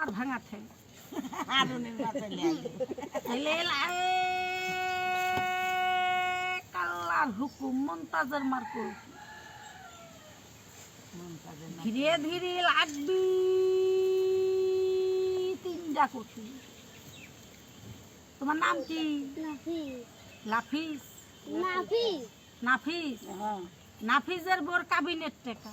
আর ভাঙা ঠেং আলুনের মাথা ছেলে কাল্লার হুকুম মন্তাজের মার্কু ধীরে ধীরে লাগবি তিনটা কঠি। তোমার নাম কি? লাফিস নাফিস। নাফিজের বোর কাবিনেট টেকা।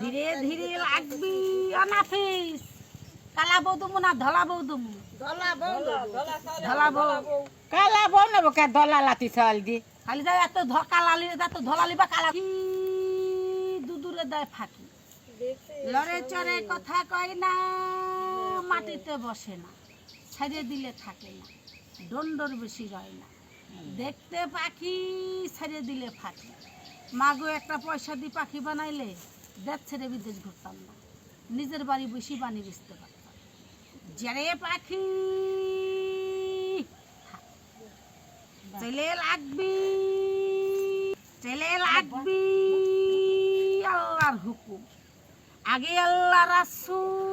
ধীরে ধীরে লাগবি, অনাফিস। কালা বৌদমু না, ধলা বৌদমু ধলা বৌ কালা বউ নেব কে? দলা লাতি চাল দি। খালি যায় এত কালালি এত ধলালি বা কালা কি দুদূরে দেয় ফাঁকি। লড়ে চড়ে কথা কয় না, মাটিতে বসে না। ছেড়ে দিলে থাকে না, দণ্ডর বেশি রয় না। দেখতে পাখি, ছেড়ে দিলে ফাঁকি। মাগো একটা পয়সা দিয়ে পাখি বানাইলে দেশ ছেড়ে বিদেশ ঘুরতাম না। নিজের বাড়ি বসে বানিয়ে বেচতে পারতাম। জেরে পাখি, চলে লাগবি চলে লাগবি, আল্লাহর হুকুম। আগে আল্লাহ রাসূল